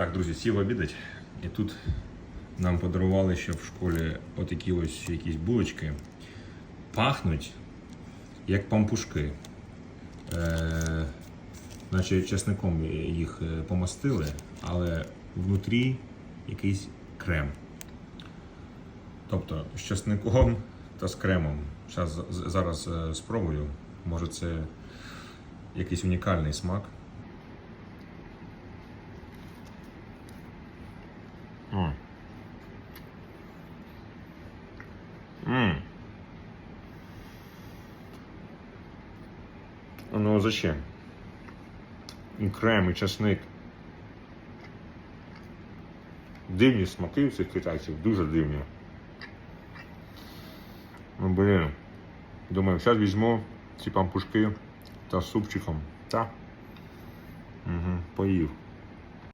Так, друзі, сів обідать. І тут нам подарували ще в школі отакі ось якісь булочки. Пахнуть як пампушки. Е, наче чесником їх е, помастили, але внутрі якийсь крем. Тобто з чесником та з кремом. Зараз, зараз е, спробую. Може це якийсь унікальний смак. М. Ну зачем? І крем, і чесник. Дивні смаки у цих китайців, дуже дивні. Ну, блін. Думаю, зараз візьму ці пампушки та супчиком. Та? Угу, поїв.